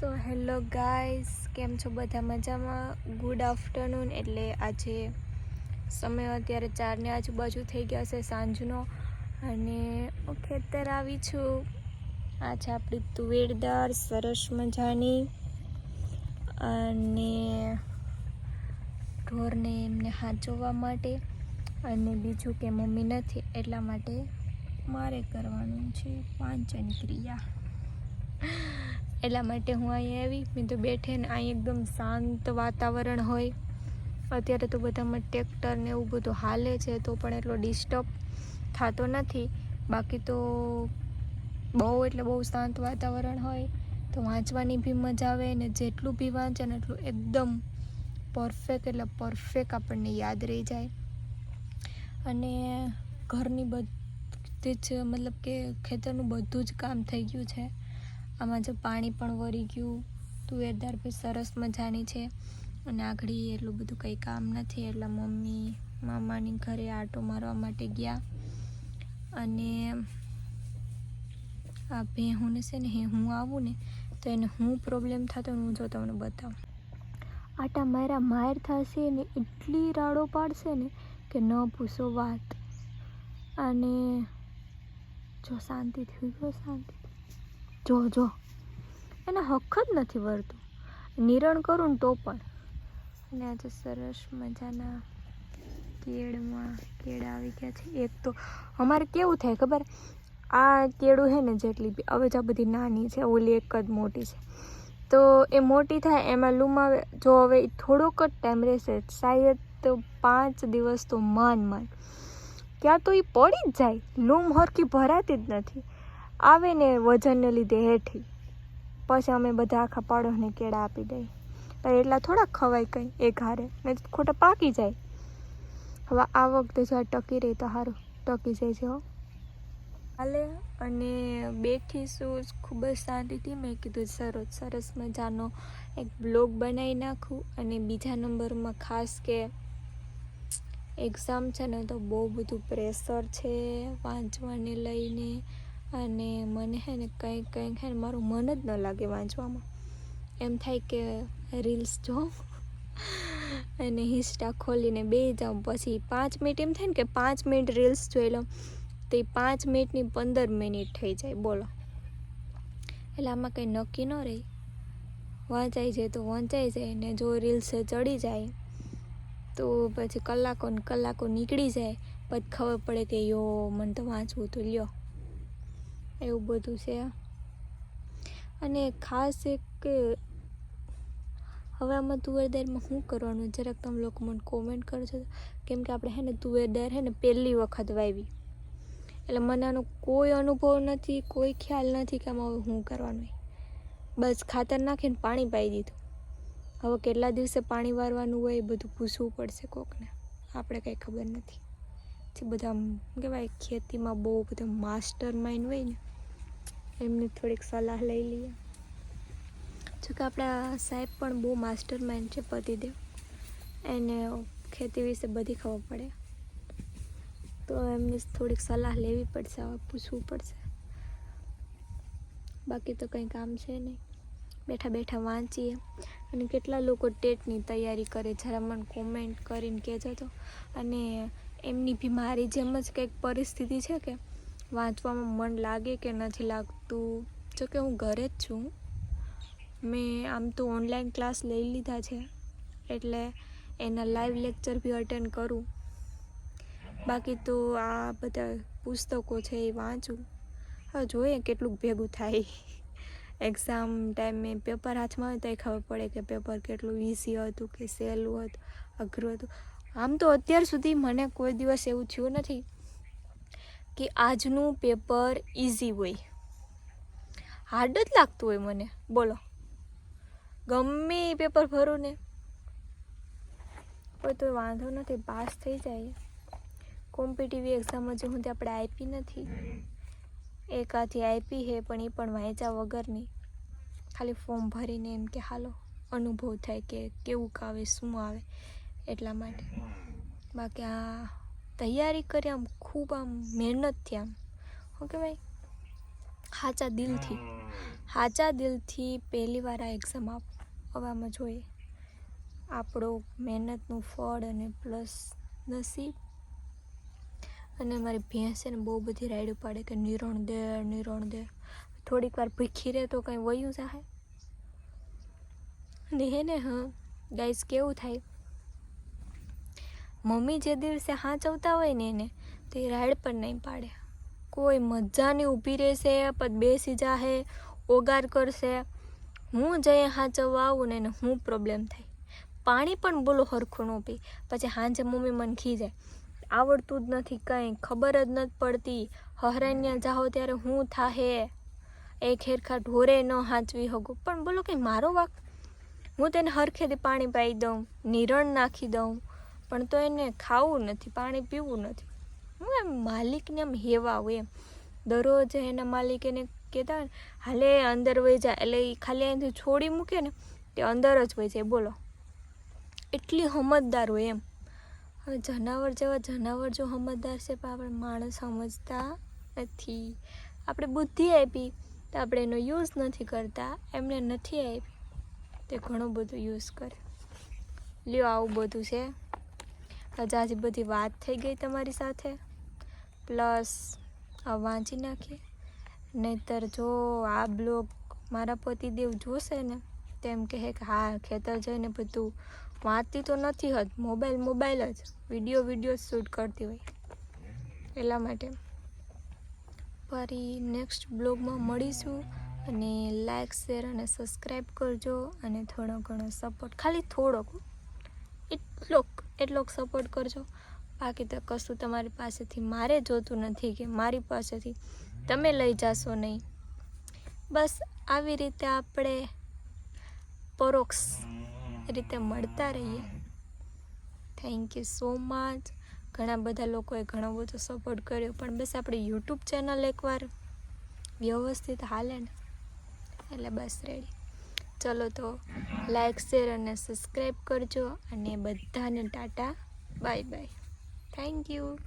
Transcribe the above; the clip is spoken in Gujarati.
સો હેલો ગાઈસ, કેમ છો બધા મજામાં? ગુડ આફ્ટરનૂન એટલે આજે સમય અત્યારે ચારની આજુબાજુ થઈ ગયા છે સાંજનો અને હું ખેતર આવી છું. આ છે આપણી તુવેરદાર સરસ મજાની અને ઢોરને એમને હાંચવવા માટે અને બીજું કે મમ્મી નથી એટલા માટે મારે કરવાનું છે પાંચન ક્રિયા. એટલા માટે હું અહીં આવી. મેં તો બેઠે ને અહીં એકદમ શાંત વાતાવરણ હોય. અત્યારે તો બધામાં ટ્રેક્ટર ને એવું બધું હાલે છે તો પણ એટલો ડિસ્ટર્બ થતો નથી. બાકી તો બહુ એટલે બહુ શાંત વાતાવરણ હોય. તો વાંચવાની બી મજા આવે ને જેટલું બી વાંચે ને એટલું એકદમ પરફેક્ટ એટલે પરફેક્ટ આપણને યાદ રહી જાય. અને ઘરની બધી જ મતલબ કે ખેતરનું બધું જ કામ થઈ ગયું છે. આમાં જો પાણી પણ વળી ગયું તુવેરદાર બી સરસ મજાની છે. અને આગળ એટલું બધું કંઈ કામ નથી, એટલે મમ્મી, મામાની ઘરે આટો મારવા માટે ગયા. અને આ ભેહુંને છે ને હે હું આવું ને, તો એને હું પ્રોબ્લેમ થતો ને હું જો તમને બતાવું. આટા મારા માર થશે ને, એટલી રાડો પાડશે ને કે ન પૂછો વાત. અને જો શાંતિથી ગયો, શાંતિ જો જો. એને હક જ નથી વળતું. નિરણ કરું ને તો પણ. અને આજે સરસ મજાના કેળમાં કેળા આવી ગયા છે, એક તો અમારે કેવું થાય ખબર? આ કેળું છે ને જેટલી બી, હવે જ આ બધી નાની છે, ઓલી એક જ મોટી છે. તો એ મોટી થાય, એમાં લૂમ આવે જો હવે થોડોક જ ટાઈમ રહેશે, શાયદ તો પાંચ દિવસ તો માન માન ક્યાં તો એ પડી જ જાય, લૂમ હરખી ભરાતી જ નથી. આવે ને વજનને લીધે હેઠી. પછી અમે બધા આખા પાડોશને કેળા આપી દઈએ પણ એટલા થોડા ખવાય કંઈ એક હારે ને ખોટા પાકી જાય. હવે આ વખતે જો આ ટકી રહી તો સારું ટકી જાય છે હો. હાલે, અને બેઠીશું. ખૂબ જ શાંતિથી મેં કીધું સરસ સરસ મજાનો એક બ્લોગ બનાવી નાખું. અને બીજા નંબરમાં ખાસ કે એક્ઝામ છે ને તો બહુ બધું પ્રેશર છે વાંચવાને લઈને. અને મને હે ને કંઈક કંઈક હે ને મારું મન જ ન લાગે વાંચવામાં. એમ થાય કે રીલ્સ જોઉં અને હિસ્ટા ખોલીને બે જાઉં, પછી પાંચ મિનિટ એમ થાય ને કે પાંચ મિનિટ રીલ્સ જોઈ લઉં, તો એ પાંચ મિનિટની પંદર મિનિટ થઈ જાય, બોલો. એટલે આમાં કંઈ નક્કી ન રહે. વાંચાઈ જાય તો વંચાઈ જાય ને જો રીલ્સ ચડી જાય, તો પછી કલાકો ને કલાકો નીકળી જાય. પછી ખબર પડે કે યો, મને તો વાંચવું તો લ્યો. એવું બધું છે. અને ખાસ એક હવે આમાં તુવેરદારમાં શું કરવાનું? જરાક તમે લોકો મને કોમેન્ટ કરજો. કેમ કે આપણે હે ને તુવેરદાર હે ને પહેલી વખત વાવી એટલે મને આનો કોઈ અનુભવ નથી, કોઈ ખ્યાલ નથી કે આમાં હવે શું કરવાનું બસ ખાતર નાખીને પાણી પાઈ દીધું. હવે કેટલા દિવસે પાણી વારવાનું હોય એ બધું પૂછવું પડશે કોકને. આપણે કંઈ ખબર નથી. જે બધા કહેવાય, ખેતીમાં બહુ બધા માસ્ટર માઇન્ડ હોય ને, એમની થોડીક સલાહ લઈ લઈએ. જોકે આપણા સાહેબ પણ બહુ માસ્ટર માઇન્ડ છે પતિદેવ. એને ખેતી વિશે બધી ખબર પડે. તો એમની થોડીક સલાહ લેવી પડશે, હવે પૂછવું પડશે. બાકી તો કંઈ કામ છે નહીં. બેઠા બેઠા વાંચીએ. અને કેટલા લોકો ટેટની તૈયારી કરે, જરા મને કોમેન્ટ કરીને કહેજો તો. અને એમની બી મારી જેમ જ કંઈક પરિસ્થિતિ છે કે વાંચવામાં મન લાગે કે નથી લાગતું. જોકે હું ઘરે જ છું. મેં આમ તો ઓનલાઈન ક્લાસ લઈ લીધા છે, એટલે એના લાઈવ લેક્ચર બી અટેન્ડ કરું. બાકી તો આ બધા પુસ્તકો છે એ વાંચું. હવે જોઈએ કેટલું ભેગું થાય. એક્ઝામ ટાઈમે પેપર હાથમાં હોય તો ખબર પડે કે પેપર કેટલું ઇઝી હતું કે સહેલું હતું, અઘરું હતું. આમ તો અત્યાર સુધી મને કોઈ દિવસ એવું થયું નથી કે આજનું પેપર ઇઝી હોય. હાર્ડ જ લાગતું હોય મને. બોલો. ગમે એ પેપર ભરું ને. કોઈ તો વાંધો નથી, પાસ થઈ જાય. કોમ્પિટિટિવ એક્ઝામ જ હું તે આપણે આપી નથી. એકાથી આપી છે પણ એ પણ વાંચ્યા વગરની. ખાલી ફોર્મ ભરીને એમ કે, હાલો, અનુભવ થાય કે કેવું આવે શું આવે. એટલા માટે. બાકી આ તૈયારી કરી આમ ખૂબ આમ મહેનતથી આમ. શું કહેવાય સાચા દિલથી. સાચા દિલથી પહેલી વાર આ એક્ઝામ આપ હવે જોઈએ. આપણો મહેનતનું ફળ અને પ્લસ નસીબ. અને મારી ભેંસ છે ને બહુ બધી રાઈડ પાડે કે નિરણ દે નિરણ દે. થોડીક વાર ભીખી રહે તો કંઈ વયું જાય ને હે ને, હા ગાઈસ કેવું થાય? મમ્મી જે દિવસે હાંચવતા હોય ને એને, તો એ રાઈડ પર નહીં પાડે. કોઈ મજાની ઊભી રહેશે પછી બેસી જાહે, ઓગાર કરશે. હું જઈએ હાંચવવા આવું ને એને હું પ્રોબ્લેમ થાય પાણી પણ બોલો હરખું ન પી. પછી હાંજે મમ્મી મને ખીજાય. આવડતું જ નથી કંઈ, ખબર જ નથી પડતી. હરાન્યા જાઓ ત્યારે હું થાહે. એક હેરખા ઢોરે ન હાંચવી હગું. પણ બોલો કે મારો વાક. હું તેને હરખેથી પાણી પાઈ દઉં, નિરણ નાખી દઉં. પણ તો એને ખાવું નથી, પાણી પીવું નથી. હું એમ માલિકને એમ હેવા હોય એમ. દરરોજ એના માલિક એને કહેતા હોય હાલે અંદર વહી જાય એટલે એ ખાલી અહીંથી છોડી મૂકે ને, તે અંદર જ વહી જાય. બોલો. એટલી સમજદાર હોય એમ. હવે જનાવર જેવા જનાવર જો સમજદાર છે, પણ આપણે માણસ સમજતા નથી. આપણે બુદ્ધિ આપી, તો આપણે એનો યુઝ નથી કરતા. એમને નથી આપી. તે ઘણું બધું યુઝ કરે. લ્યો આવું બધું છે. હજાજી બધી વાત થઈ ગઈ તમારી સાથે. પ્લસ વાંચી નાખીએ નહીતર જો આ બ્લોગ મારા પતિદેવ જોશે ને તેમ કહે કે હા, ખેતર જઈને બધું વાંચતી તો નથી હત. મોબાઈલ મોબાઈલ જ. વીડિયો વીડિયો શૂટ કરતી હોય. એટલા માટે. ફરી નેક્સ્ટ બ્લોગમાં મળીશું. અને લાઇક શેર અને સબસ્ક્રાઈબ કરજો. અને થોડો ઘણો સપોર્ટ ખાલી થોડોક એટલોક. એટલોક સપોર્ટ કરજો. બાકી તો કશું તમારી પાસેથી મારે જોતું નથી કે મારી પાસેથી તમે લઈ જાશો નહીં. બસ આવી રીતે આપણે પરોક્ષ રીતે મળતા રહીએ. થેન્ક યુ સો મચ ઘણા બધા લોકોએ ઘણો બધો સપોર્ટ કર્યો, પણ બસ આપણી યુટ્યુબ ચેનલ એકવાર વ્યવસ્થિત હાલે ને. એટલે બસ રેડી ચલો તો લાઈક શેર અને સબસ્ક્રાઈબ કરજો અને બધાને ta ta. Bye bye thank you